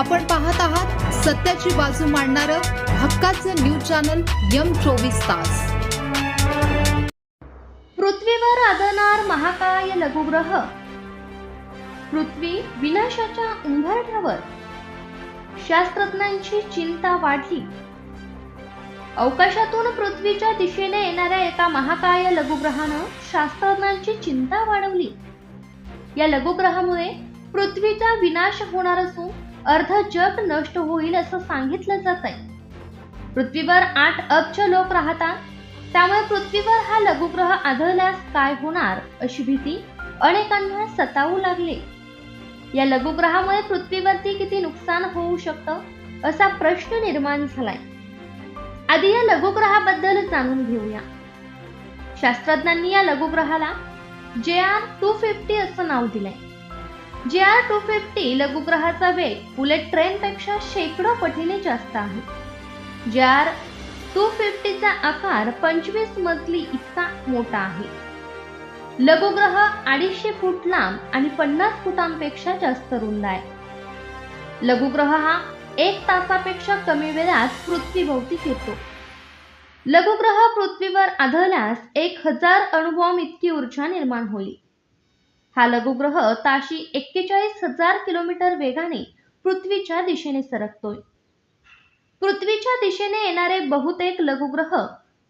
आपण पाहत आहात सत्याची बाजू मांडणार हक्काचं न्यूज चॅनल यम चोवीस तास. पृथ्वीवर आदळणार महाकाय लघुग्रह. पृथ्वी विनाशाच्या उंबरठ्यावर. शास्त्रज्ञांची चिंता वाढली. अवकाशातून पृथ्वीच्या दिशेने येणाऱ्या एका महाकाय लघुग्रहानं शास्त्रज्ञांची चिंता वाढवली. या लघुग्रहामुळे पृथ्वीचा विनाश होणार असून अर्ध जग नष्ट होईल असं सांगितलं जात आहे पृथ्वीवर आठ अब्ज लोक राहतात. त्यामुळे पृथ्वीवर हा लघुग्रह आढळल्यास काय होणार अशी भीती अनेकांना सतावू लागली. या लघुग्रहामुळे पृथ्वीवरती किती नुकसान होऊ शकतं असा प्रश्न निर्माण झालाय. आधी या लघुग्रहाबद्दल जाणून घेऊया. शास्त्रज्ञांनी या लघुग्रहाला जे आर टू फिफ्टी असं नाव दिलंय. जे आर टू फिफ्टी लघुग्रहाचा वेग बुलेट ट्रेनपेक्षा शेकडो पटीने जास्त आहे. जे आर टू फिफ्टीचा आकार पंचवीस मजली इतका मोठा आहे. लघुग्रह अडीचशे फूट लांब आणि पन्नास फुटांपेक्षा जास्त रुंद आहे. लघुग्रह हा एक तासापेक्षा कमी वेळात पृथ्वीभोवती फिरतो. लघुग्रह पृथ्वीवर आढळल्यास एक हजार अणुबॉम्ब इतकी ऊर्जा निर्माण होईल. हा लघुग्रह ताशी एक्केचाळीस हजार किलोमीटर वेगाने पृथ्वीच्या दिशेने सरकतोय. पृथ्वीच्या दिशेने येणारे बहुतेक लघुग्रह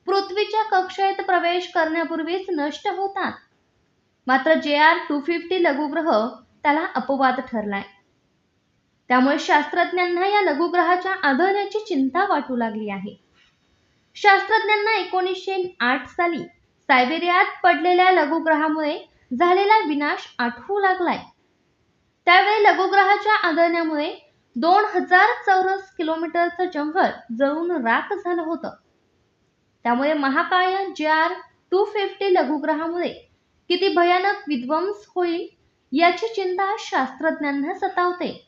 पृथ्वीच्या कक्षेत प्रवेश करण्यापूर्वीच नष्ट होतात. मात्र जे आर टू फिफ्टी लघुग्रह त्याला अपवाद ठरलाय. त्यामुळे शास्त्रज्ञांना या लघुग्रहाच्या आढळण्याची चिंता वाटू लागली आहे. शास्त्रज्ञांना एकोणीसशे आठ साली सायबेरियात पडलेल्या लघुग्रहामुळे झालेला विनाश आठवू लागलाय. त्यावेळी लघुग्रहाच्या आदळण्यामुळे दोन हजार चौरस किलोमीटरचं जंगल जळून राख झालं होतं. त्यामुळे महाकाय जे आर टू फिफ्टी लघुग्रहामुळे किती भयानक विध्वंस होईल याची चिंता शास्त्रज्ञांना सतावते.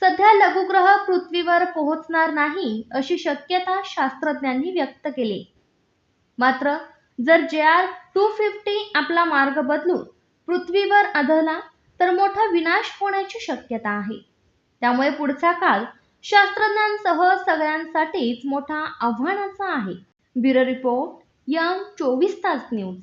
सध्या लघुग्रह पृथ्वीवर पोहोचणार नाही अशी शक्यता शास्त्रज्ञांनी व्यक्त केली. मात्र जर जे आर टू फिफ्टी आपला मार्ग बदलून पृथ्वीवर आढळला तर मोठा विनाश होण्याची शक्यता आहे. त्यामुळे पुढचा काळ शास्त्रज्ञांसह सगळ्यांसाठीच मोठा आव्हानाचा आहे. ब्युरो रिपोर्ट यंग चोवीस तास न्यूज.